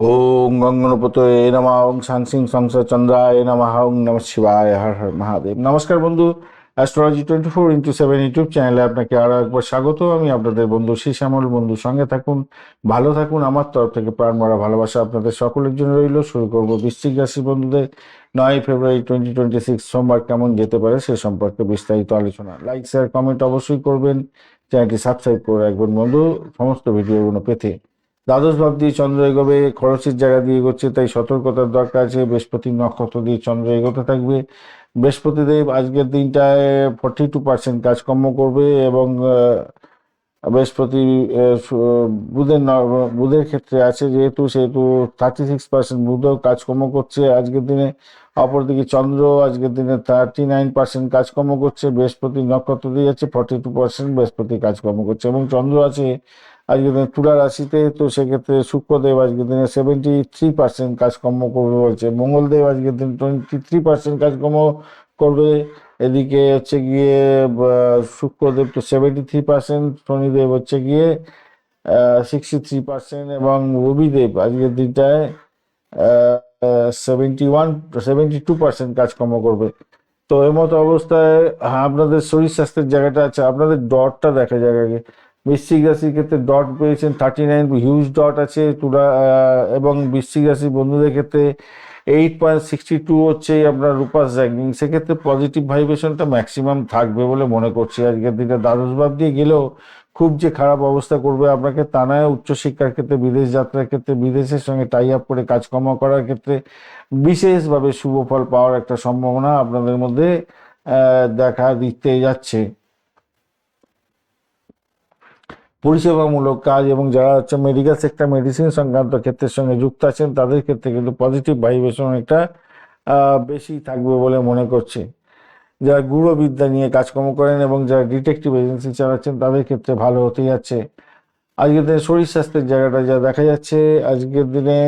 ওং গঙ্গনপতয়ে নমঃ ওং শান্সিং সংসা চন্দ্রায় নমঃ ওং নম শিবায় হর হর মহাদেব নমস্কার বন্ধু astrology twenty four into seven YouTube চ্যানেলে আপনাকে আরও একবার স্বাগত। আমি আপনাদের বন্ধু শ্যামল বন্ধু সঙ্গে থাকুন, ভালো থাকুন। আমার তরফ থেকে প্রাণ মারা ভালোবাসা আপনাদের সকলের জন্য রইল। শুরু করব বৃশ্চিক রাশি বন্ধুদের। নয় ফেব্রুয়ারি টোয়েন্টি টোয়েন্টি সিক্স সোমবার কেমন যেতে পারে সে সম্পর্কে বিস্তারিত আলোচনা। লাইক শেয়ার কমেন্ট অবশ্যই করবেন। চ্যানেলটি সাবস্ক্রাইব করে রাখবেন বন্ধু। সমস্ত ভিডিওগুলো পেতে দ্বাদশ ভাব দিয়ে চন্দ্র এগোবে, খরচের জায়গা দিয়ে এগোচ্ছে, তাই সতর্কতার দরকার আছে বৃহস্পতি নক্ষত্র দিয়ে চন্দ্র এগোতে থাকবে। বৃহস্পতিদেব আজকের দিনটায় ফর্টি টু পার্সেন্ট কাজকর্ম করবে এবং বৃহস্পতি বুধের বুধের ক্ষেত্রে আছে যেহেতু, সেহেতু থার্টি সিক্স পার্সেন্ট বুধও কাজকর্ম করছে আজকের দিনে। অপরদিকে চন্দ্র আজকের দিনে থার্টি নাইন পার্সেন্ট কাজকর্ম করছে, বৃহস্পতি নক্ষত্র দিয়ে যাচ্ছে ফর্টি টু পার্সেন্ট বৃহস্পতি কাজকর্ম করছে এবং চন্দ্র আছে আজকের দিনে তুলা রাশিতে তো সেক্ষেত্রে শুক্রদেব আজকের দিনে সেভেন্টি থ্রি পার্সেন্ট কাজকর্ম করবে বলছে। মঙ্গলদেব আজকের দিন টোয়েন্টি থ্রি পার্সেন্ট কাজকর্ম করবে। এদিকে হচ্ছে গিয়ে শুক্রদেব তো সেভেন্টি থ্রি পার্সেন্ট শনিদেব হচ্ছে গিয়ে সিক্সটি থ্রি পার্সেন্ট এবং রবিদেব আজকের দিনটায় seventy one seventy two percent কাজকর্ম করবে। তো এর মতো অবস্থায় হ্যাঁ, আপনাদের শরীর স্বাস্থ্যের জায়গাটা আছে। আপনাদের ডরটা দেখা আগে। বৃশ্চিক রাশির ক্ষেত্রে ডট পেয়েছেন থার্টি নাইন হিউজ ডট আছে তুলা এবং বৃশ্চিক রাশির বন্ধুদের ক্ষেত্রে এইট পয়েন্ট সিক্সটি টু হচ্ছে আপনার রূপাস র্যাঙ্কিং সেক্ষেত্রে পজিটিভ ভাইব্রেশনটা ম্যাক্সিমাম থাকবে বলে মনে করছি। আজকের দিনে দ্বাদশ ভাব দিয়ে গেলেও খুব যে খারাপ অবস্থা করবে আপনাকে তা নয়, উচ্চশিক্ষার ক্ষেত্রে, বিদেশ যাত্রার ক্ষেত্রে, বিদেশের সঙ্গে টাই আপ করে কাজকর্ম করার ক্ষেত্রে বিশেষভাবে শুভ ফল পাওয়ার একটা সম্ভাবনা আপনাদের মধ্যে দেখা দিতে যাচ্ছে। পরিষেবামূলক কাজ এবং যারা হচ্ছে মেডিকেল সেক্টর মেডিসিন সংক্রান্ত ক্ষেত্রের সঙ্গে যুক্ত আছেন তাদের ক্ষেত্রে কিন্তু পজিটিভ ভাইব্রেশন আহ, বেশি থাকবে বলে মনে করছে। যারা গুরুবিদ্যা নিয়ে কাজকর্ম করেন এবং যারা ডিটেকটিভ এজেন্সি চালাচ্ছেন তাদের ক্ষেত্রে ভালো হতে যাচ্ছে। আজকের দিনে শরীর স্বাস্থ্যের জায়গাটা যা দেখা যাচ্ছে আজকের দিনে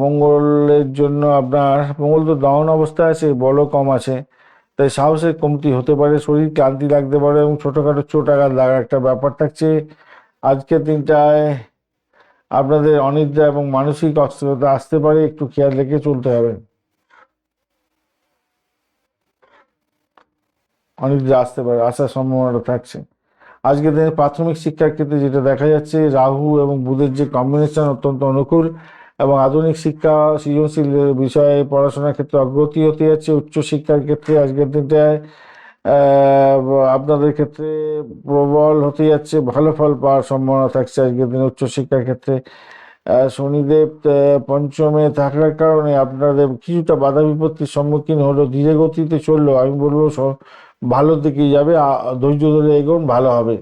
মঙ্গলের জন্য আপনার মঙ্গল তো ডাউন অবস্থায় আছে বলও কম আছে। তাই সাহসের কমতি হতে পারে, শরীর ক্লান্তি লাগতে পারে এবং ছোটোখাটো চোট আঘাত লাগার একটা ব্যাপার থাকছে। আজকের দিনটায় আপনাদের অনিদ্রা এবং মানসিক অস্থিরতা আসতে পারে, একটু খেয়াল রেখে চলতে হবে। অনিদ্রা আসতে পারে, আসার সম্ভাবনাটা থাকছে। আজকের দিনে প্রাথমিক শিক্ষার ক্ষেত্রে যেটা দেখা যাচ্ছে, রাহু এবং বুধের যে কম্বিনেশন অত্যন্ত অনুকূল। এবং আধুনিক শিক্ষা সৃজনশীল বিষয়ে পড়াশোনার ক্ষেত্রে অগ্রগতি হতে যাচ্ছে। উচ্চশিক্ষার ক্ষেত্রে আজকের দিনটায় আপনাদের ক্ষেত্রে প্রবল হতে যাচ্ছে। ভালো ফল পাওয়ার সম্ভাবনা থাকছে আজকের দিনে উচ্চশিক্ষার ক্ষেত্রে। শনিদেব পঞ্চমে থাকার কারণে আপনাদের কিছুটা বাধা বিপত্তির সম্মুখীন হলো। ধীরে গতিতে চলল। আমি বলব ভালোর দিকেই যাবে। ধৈর্য ধরে এগোন, ভালো হবে।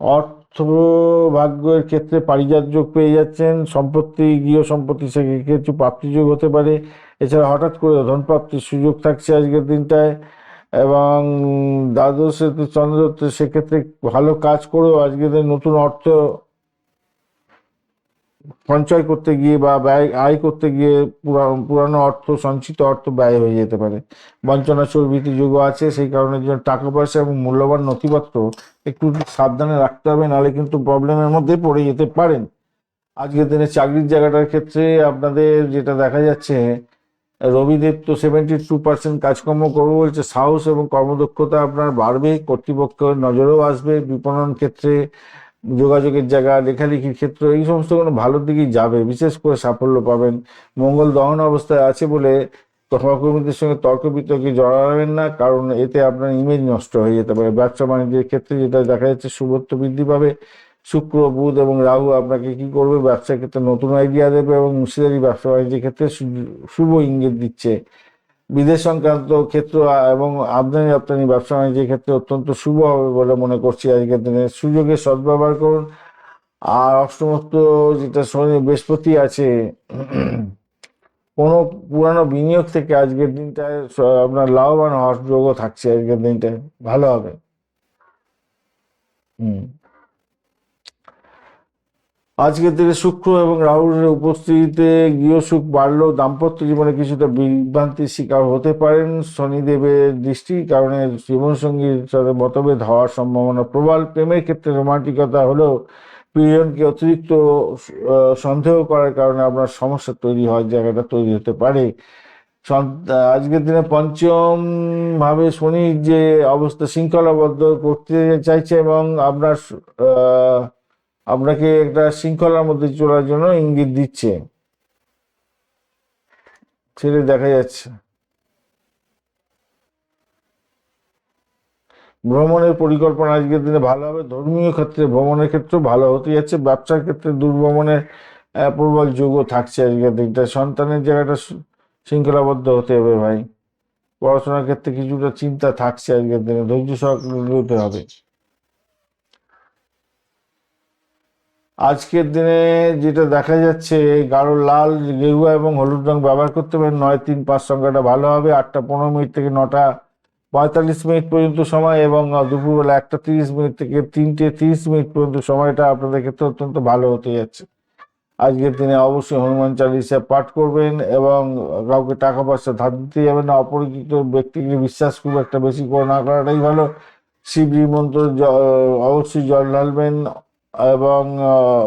অর্থ ভাগ্যের ক্ষেত্রে পারিজাত যোগ পেয়ে যাচ্ছেন। সম্পত্তি, গৃহ সম্পত্তি কিছু প্রাপ্তি যোগ হতে পারে। এছাড়া হঠাৎ করে ধনপ্রাপ্তির সুযোগ থাকছে আজকের দিনটায় এবং দ্বাদশ চন্দ্র সেক্ষেত্রে ভালো কাজ করেও আজকের দিন নতুন অর্থ সঞ্চয় করতে গিয়ে বা ব্যয়, আয় করতে গিয়ে পুরানো অর্থ, সঞ্চিত অর্থ ব্যয় হয়ে যেতে পারে। বঞ্চনা চর্বিতি যুগ আছে, সেই কারণে জন্য টাকা পয়সা এবং মূল্যবান নথিপত্র একটু সাবধানে রাখতে হবে, নাহলে কিন্তু প্রবলেমের মধ্যে পড়ে যেতে পারেন। আজকের দিনে চাকরির জায়গাটার ক্ষেত্রে আপনাদের যেটা দেখা যাচ্ছে, রবিদেব তো সেভেন্টি টু পার্সেন্ট কাজকর্ম করব বলছে, সাহস এবং কর্মদক্ষতা আপনার বাড়বে, কর্তৃপক্ষের নজরেও আসবে, বিপণন ক্ষেত্রে যোগাযোগের জায়গা, লেখালেখির ক্ষেত্র, এই সমস্ত কোনো ভালোর দিকেই যাবে, বিশেষ করে সাফল্য পাবেন। মঙ্গল দহন অবস্থায় আছে বলে সহকর্মীদের সঙ্গে তর্ক বিতর্কে জড়াবেন না, কারণ এতে আপনার ইমেজ নষ্ট হয়ে যেতে পারে। ব্যবসা বাণিজ্যের ক্ষেত্রে যেটা দেখা যাচ্ছে শুভত্ব বৃদ্ধি পাবে। শুক্র, বুধ এবং রাহু আপনাকে কি করবে? ব্যবসার ক্ষেত্রে নতুন আইডিয়া দেবে এবং মুশিদারি ব্যবসা বাণিজ্যের ক্ষেত্রে শুভ ইঙ্গিত দিচ্ছে। বিদেশ সংক্রান্ত ক্ষেত্র এবং আমদানি রপ্তানি ব্যবসা বাণিজ্যের ক্ষেত্রে অত্যন্ত শুভ হবে বলে মনে করছি আজকের দিনে। সুযোগের সদ্ব্যবহার করুন। আর অষ্টমস্ত যেটা শনি বৃহস্পতি আছে, কোনো পুরানো বিনিয়োগ থেকে আজকের দিনটায় আপনার লাভবান হওয়ার যোগও থাকছে আজকের দিনটায়। ভালো হবে। হুম। আজকের দিনে শুক্র এবং রাহুলের উপস্থিতিতে গৃহসুখ বাড়লেও দাম্পত্য জীবনে কিছুটা বিভ্রান্তির শিকার হতে পারেন শনিদেবের দৃষ্টির কারণে জীবনসঙ্গীর সাথে মতভেদ হওয়ার সম্ভাবনা প্রবল। প্রেমের ক্ষেত্রে রোমান্টিকতা হলেও প্রিয়জনকে অতিরিক্ত সন্দেহ করার কারণে আপনার সমস্যা তৈরি হয় জায়গাটা তৈরি হতে পারে। আজকের দিনে পঞ্চম ভাবে শনি যে অবস্থা শৃঙ্খলাবদ্ধ করতে চাইছে এবং আপনার আপনাকে একটা শৃঙ্খলার মধ্যে চলার জন্য ইঙ্গিত দিচ্ছে। সেটা দেখা যাচ্ছে। ভ্রমণের পরিকল্পনা আজকের দিনে ভালো হবে। ধর্মীয় ক্ষেত্রে ভ্রমণের ক্ষেত্রে ভালো হতে যাচ্ছে। ব্যবসার ক্ষেত্রে দুর্ভ্রমণের প্রবল যোগও থাকছে আজকের দিনটা। সন্তানের জায়গাটা শৃঙ্খলাবদ্ধ হতে হবে ভাই। পড়াশোনার ক্ষেত্রে কিছুটা চিন্তা থাকছে আজকের দিনে। ধৈর্য সহকারে হবে। আজকের দিনে যেটা দেখা যাচ্ছে গাঢ় লাল, গেরুয়া এবং হলুদ রং ব্যবহার করতে পারেন। নয়, তিন, পাঁচ সংখ্যাটা ভালো হবে। আটটা, পনেরো মিনিট থেকে নটা, পঁয়তাল্লিশ মিনিট পর্যন্ত সময় এবং দুপুরবেলা একটা তিরিশ মিনিট থেকে তিনটে তিরিশ মিনিট পর্যন্ত সময়টা আপনাদের ক্ষেত্রে অত্যন্ত ভালো হতে যাচ্ছে। আজকের দিনে অবশ্যই হনুমান চালিসা পাঠ করবেন এবং কাউকে টাকা পয়সা ধার দিতে যাবেন না। অপরিচিত ব্যক্তিকে বিশ্বাস খুব একটা বেশি করে না করাটাই ভালো। শিবজি মন্ত্র অবশ্যই জল ঢালবেন। এবং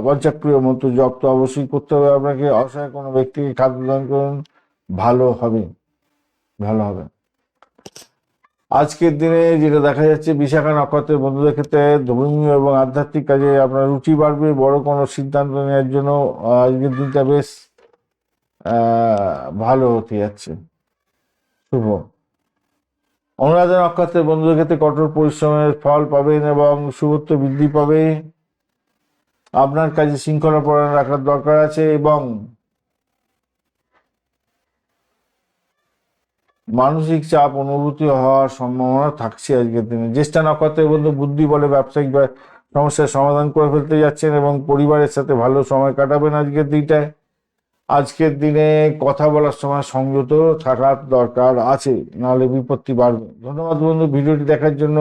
পঞ্চাক্রিয় মন্ত্র জপ তো অবশ্যই করতে হবে। আপনাকে অসহায় কোনো ব্যক্তিকে খাদ্য দান করুন। ভালো হবে। ভালো হবে। আজকের দিনে যেটা দেখা যাচ্ছে, বিশাখা নক্ষত্রের বন্ধুদের ক্ষেত্রে ধর্মীয় এবং আধ্যাত্মিক কাজে আপনার রুচি বাড়বে। বড় কোনো সিদ্ধান্ত নেওয়ার জন্য আজকের দিনটা বেশ ভালো হতে যাচ্ছে। শুভ। অনুরাধা নক্ষত্রের বন্ধুদের ক্ষেত্রে কঠোর পরিশ্রমের ফল পাবেন এবং শুভত্ব বৃদ্ধি পাবে। আপনার কাজে শৃঙ্খলা পরায়ণ রাখার দরকার আছে এবং মানসিক চাপ অনুভূতি হওয়ার সম্ভাবনা থাকছে আজকের দিনে। জ্যেষ্ঠা নক্ষত্রের বন্ধু বুদ্ধি বলে ব্যবসায়িক সমস্যার সমাধান করে ফেলতে যাচ্ছেন এবং পরিবারের সাথে ভালো সময় কাটাবেন আজকের দিনটায়। আজকের দিনে কথা বলার সময় সংযত থাকার দরকার আছে, নাহলে বিপত্তি বাড়বে। ধন্যবাদ বন্ধু, ভিডিওটি দেখার জন্য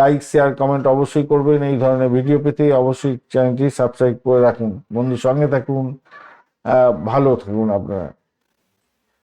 লাইক শেয়ার কমেন্ট অবশ্যই করবেন। এই ধরনের ভিডিও পেতে অবশ্যই চ্যানেলটি সাবস্ক্রাইব করে রাখুন। বন্ধু সঙ্গে থাকুন। ভালো থাকুন আপনারা।